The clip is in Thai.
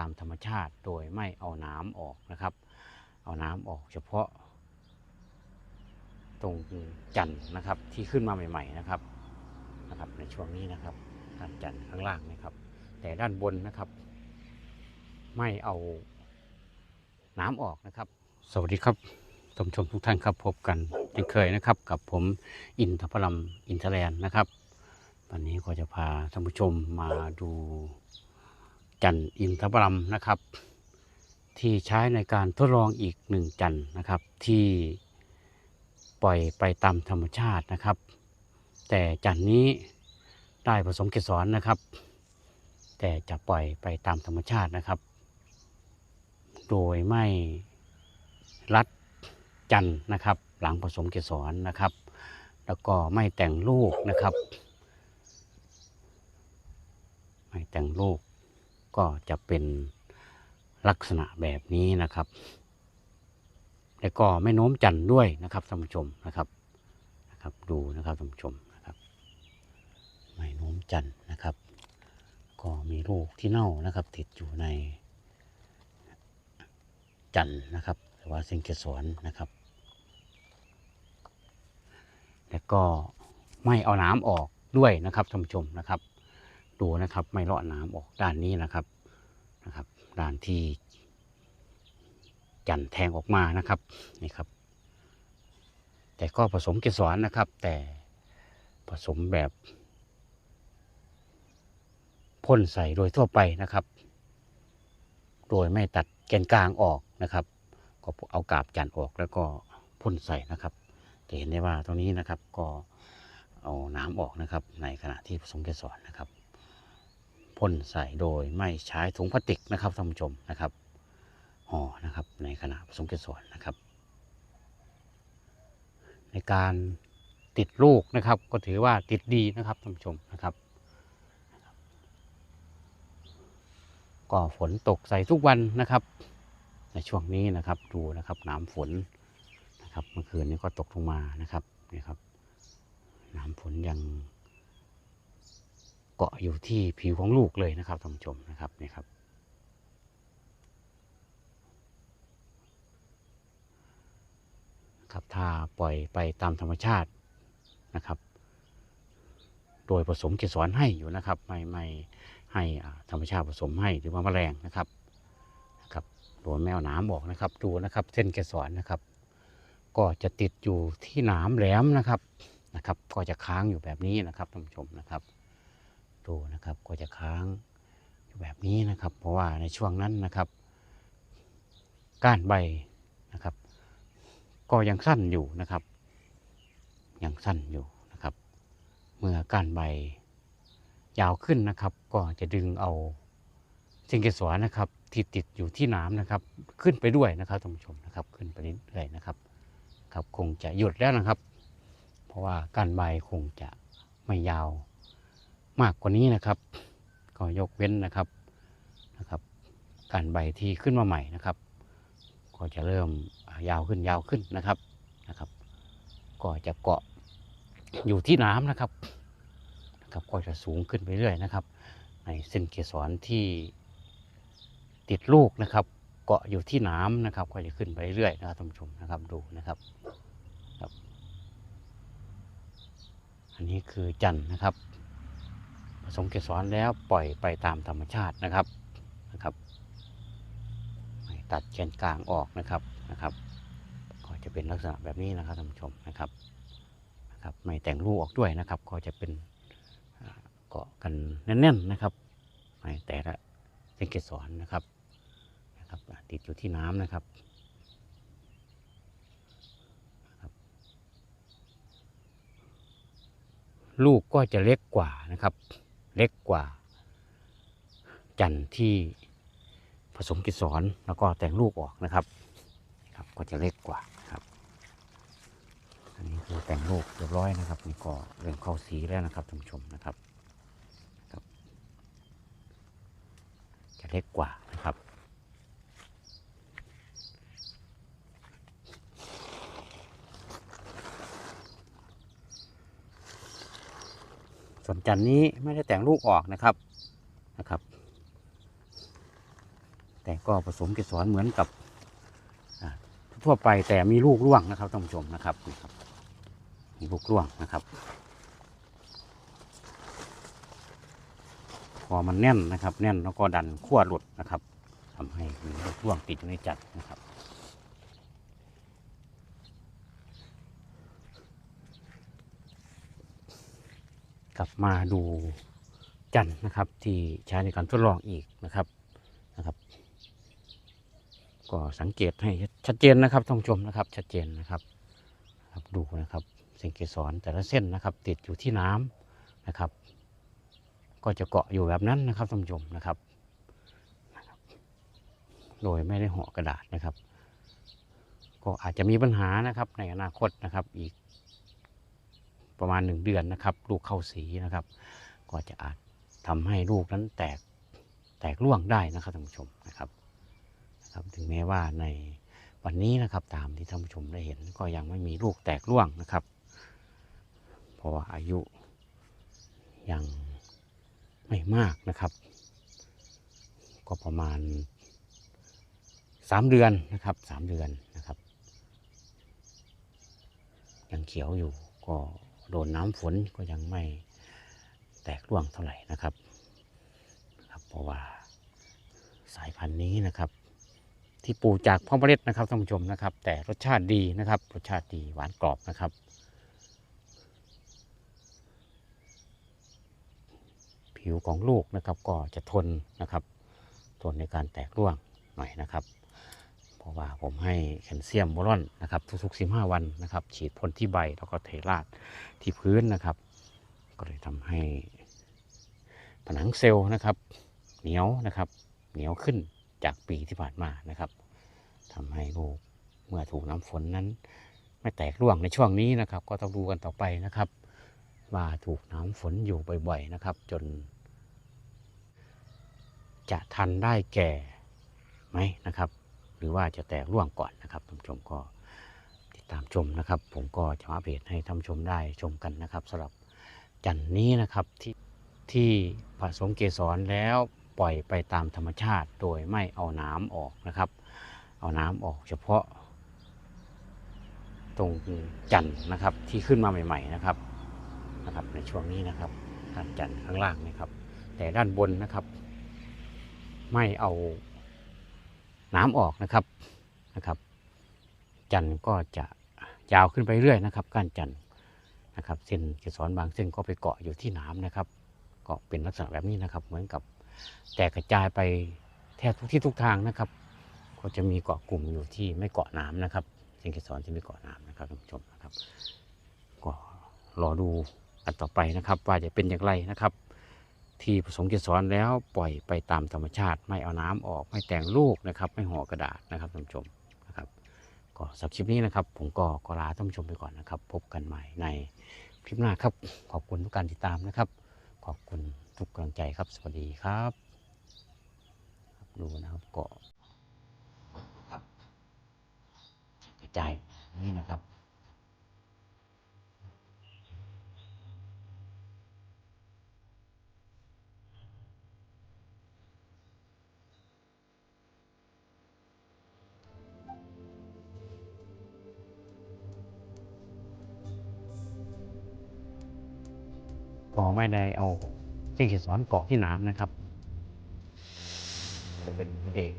ตามธรรมชาติโดยไม่เอาน้ำออกนะครับ เอาน้ำออกเฉพาะ ตรงจันนะครับที่ขึ้นมาใหม่ ๆนะครับนะครับ ในช่วงนี้นะครับด้านจันข้างล่างนะครับ แต่ด้านบนนะครับ ไม่เอาน้ำออกนะครับ สวัสดีครับท่านผู้ชมทุกท่านครับพบกันเช่นเคยนะครับ กับผมอินทพลัมอินเทแลนด์นะครับ วันนี้ก็จะพาท่านผู้ชมมาดู จันทร์อินทพลัมนะครับ ที่ใช้ในการทดลองอีกหนึ่งจันทร์นะครับ ที่ปล่อยไปตามธรรมชาตินะครับ แต่จันทร์นี้ได้ผสมเกสรนะครับ แต่จะปล่อยไปตามธรรมชาตินะครับ โดยไม่รัดจันทร์นะครับ หลังผสมเกสรนะครับ แล้วก็ไม่แต่งลูกนะครับ ไม่แต่งลูก ก็จะเป็นลักษณะแบบนี้นะครับ แล้วก็ไม่โน้มจันด้วยนะครับท่านผู้ชมนะครับนะครับ ดูนะครับท่านผู้ชมนะครับ ไม่โน้มจันนะครับ ก็มีลูกที่เน่านะครับ ติดอยู่ในจันนะครับหรือว่าเซนเกสรนะครับ แล้วก็ไม่เอาน้ำออกด้วยนะครับท่านผู้ชมนะครับ ดูนะครับ ไม่เลาะน้ำออกด้านนี้นะครับนะครับ ด้านที่จันแทงออกมานะครับนี่ครับ แต่ก็ผสมเกสรนะครับ แต่ผสมแบบพ่นใส่โดยทั่วไปนะครับ โดยไม่ตัดแกนกลางออกนะครับ ก็เอากาบจันออกแล้วก็พ่นใส่นะครับจะเห็นได้ว่าตรงนี้นะครับก็เอาน้ำออกนะครับ ในขณะที่ผสมเกสรนะครับ พ่นใส่โดยไม่ใช้ถุงพลาสติกนะครับท่านผู้ชมนะครับห่อนะครับในขณะผสมเกสรนะครับ ในการติดลูกนะครับ ก็ถือว่าติดดีนะครับท่านผู้ชมนะครับ ก็ฝนตกใส่ทุกวันนะครับ ในช่วงนี้นะครับดูนะครับน้ำฝนนะครับเมื่อคืนนี้ก็ตกลงมานะครับนี่ครับน้ำฝนยัง เกาะอยู่ที่ผิวของลูกเลยนะครับท่านผู้ชมนะครับนี่ครับ ครับถ้าปล่อยไปตามธรรมชาตินะครับ โดยผสมเกสรให้อยู่นะครับ ไม่ไม่ให้ธรรมชาติผสมให้หรือว่าแมลงนะครับนะครับโดยแมวหนามออกนะครับดูนะครับ เส้นเกสรนะครับ ก็จะติดอยู่ที่หนามแหลมนะครับนะครับ ก็จะค้างอยู่แบบนี้นะครับท่านผู้ชมนะครับ ดูนะครับ ก็จะค้างอยู่แบบนี้นะครับ เพราะว่าในช่วงนั้นนะครับ ก้านใบนะครับ ก็ยังสั้นอยู่นะครับ ยังสั้นอยู่นะครับ เมื่อก้านใบ ยาวขึ้นนะครับ ก็จะดึงเอาสิ่งเกสรนะครับ ที่ติดอยู่ที่น้ำนะครับ ขึ้นไปด้วยนะครับท่านผู้ชมนะครับ ขึ้นไปเรื่อยๆนะครับ ครับคงจะหยุดแล้วนะครับ เพราะว่าก้านใบคงจะไม่ยาว มากกว่านี้นะครับ ก็ยกเว้นนะครับนะครับการใบที่ขึ้นมาใหม่นะครับ ก็จะเริ่มยาวขึ้นยาวขึ้นนะครับนะครับ ก็จะเกาะอยู่ที่น้ำนะครับนะครับ ก็จะสูงขึ้นไปเรื่อยนะครับ ในเส้นเกสรที่ติดลูกนะครับ เกาะอยู่ที่น้ำนะครับ ก็จะขึ้นไปเรื่อยนะครับท่านผู้ชมนะครับดูนะครับครับ อันนี้คือจันทร์นะครับ สมเกสรแล้วปล่อยไปตามธรรมชาตินะครับนะครับ ตัดแกนกลางออกนะครับนะครับ ก็จะเป็นลักษณะแบบนี้นะครับท่านผู้ชมนะครับนะครับไม่แต่งรูกออกด้วยนะครับ ก็จะเป็นเกาะกันแน่นๆนะครับไม่แต่ละเส้นเกสรนะครับนะครับติดอยู่ที่น้ำนะครับนะครับลูกก็จะเล็กกว่านะครับ เล็กกว่า จันที่ผสมเกสรแล้วก็แต่งลูกออกนะครับครับ ก็จะเล็กกว่าครับ อันนี้คือแต่งลูกเรียบร้อยนะครับนี่ก็เริ่มเข้าสีแล้วนะครับท่านผู้ชมนะครับ จะเล็กกว่านะครับ ส่วนจันนี้ไม่ได้แต่งลูกออกนะครับนะครับ แต่ก็ผสมเกสรเหมือนกับทั่วไปแต่มีลูกร่วงนะครับท่านผู้ชมนะครับครับมีลูกร่วงนะครับพอมันแน่นนะครับ แน่นแล้วก็ดันขั้วหลุดนะครับทำให้มีลูกร่วงติดอยู่ในจัดนะครับ กลับ มาดูจันนะครับที่ใช้ในการทดลองอีกนะครับนะครับ ก็สังเกตให้ชัดเจนนะครับท่านผู้ชมนะครับ ชัดเจนนะครับครับดูนะครับเส้นเกสรแต่ละเส้นนะครับ ติดอยู่ที่น้ำนะครับ ก็จะเกาะอยู่แบบนั้นนะครับท่านผู้ชมนะครับ โดยไม่ได้ห่อกระดาษนะครับ ก็อาจจะมีปัญหานะครับในอนาคตนะครับอีก ประมาณหนึ่งเดือนนะครับ ลูกเข้าสีนะครับ ก็จะอาจทำให้ลูกนั้นแตกแตกร่วงได้นะครับท่านผู้ชมนะครับนะครับ ถึงแม้ว่าในวันนี้นะครับตามที่ท่านผู้ชมได้เห็นก็ยังไม่มีลูกแตกร่วงนะครับ เพราะว่าอายุยังไม่มากนะครับ ก็ประมาณสามเดือนนะครับสามเดือนนะครับ ยังเขียวอยู่ก็ โดนน้ำฝนก็ยังไม่แตกร่วงเท่าไหร่นะครับครับเพราะว่าสายพันธุ์นี้นะครับ ที่ปลูกจากพ่อเมล็ดนะครับท่านผู้ชมนะครับ แต่รสชาติดีนะครับรสชาติดีหวานกรอบนะครับผิวของลูกนะครับก็จะทนนะครับ ทนในการแตกร่วงหน่อยนะครับ เพราะว่าผมให้แคลเซียมโบรอนนะครับทุกๆ 15 วันนะครับ ฉีดพ่นที่ใบแล้วก็เทราดที่พื้นนะครับ ก็เลยทำให้ผนังเซลล์นะครับ เหนียวนะครับ เหนียวขึ้นจากปีที่ผ่านมานะครับทำให้ลูกเมื่อถูกน้ำฝนนั้น ไม่แตกร่วงในช่วงนี้นะครับ ก็ต้องดูกันต่อไปนะครับ ว่าถูกน้ำฝนอยู่บ่อยๆนะครับ จน จะทันได้แก่ไหมนะครับ หรือว่าจะแตกร่วงก่อนนะครับท่านผู้ชมก็ติดตามชมนะครับ ผมก็จะมาอัปเดตให้ท่านชมได้ชมกันนะครับสำหรับจันทร์นี้นะครับที่ที่ผสมเกสรแล้วปล่อยไปตามธรรมชาติโดยไม่เอาน้ำออกนะครับ เอาน้ำออกเฉพาะ ตรงจันทร์นะครับที่ขึ้นมาใหม่ ๆนะครับนะครับ ในช่วงนี้นะครับด้านจันทร์ข้างล่างนะครับ แต่ด้านบนนะครับ ไม่เอา น้ำออกนะครับนะครับ จันทร์ก็จะยาวขึ้นไปเรื่อยนะครับก้านจันทร์นะครับ เส้นเกสรบางเส้นก็ไปเกาะอยู่ที่หนานะครับ ก็เป็นลักษณะแบบนี้นะครับ เหมือนกับแตกกระจายไปแทบทุกที่ทุกทางนะครับ ก็จะมีเกาะกลุ่มอยู่ที่ไม่เกาะหนานะครับ เส้นเกสรที่ไม่เกาะหนานะครับท่านผู้ชมนะครับ ก็รอดูกันต่อไปนะครับ ว่าจะเป็นอย่างไรนะครับ ที่ผสมเกสรแล้วปล่อยไปตามธรรมชาติ ไม่เอาน้ำออกไม่แต่งลูกนะครับ ไม่ห่อกระดาษนะครับท่านผู้ชมนะครับ ก็สำหรับคลิปนี้นะครับ ผมก็ขอลาท่านผู้ชมไปก่อนนะครับ พบกันใหม่ในคลิปหน้าครับ ขอบคุณทุกการติดตามนะครับ ขอบคุณทุกกำลังใจครับ สวัสดีครับดูนะครับเก็ครับกระจายนี่นะครับ ก็ไม่ได้เอาเส้นเขียนสอนเกาะที่หนามนะครับจะเป็นเอก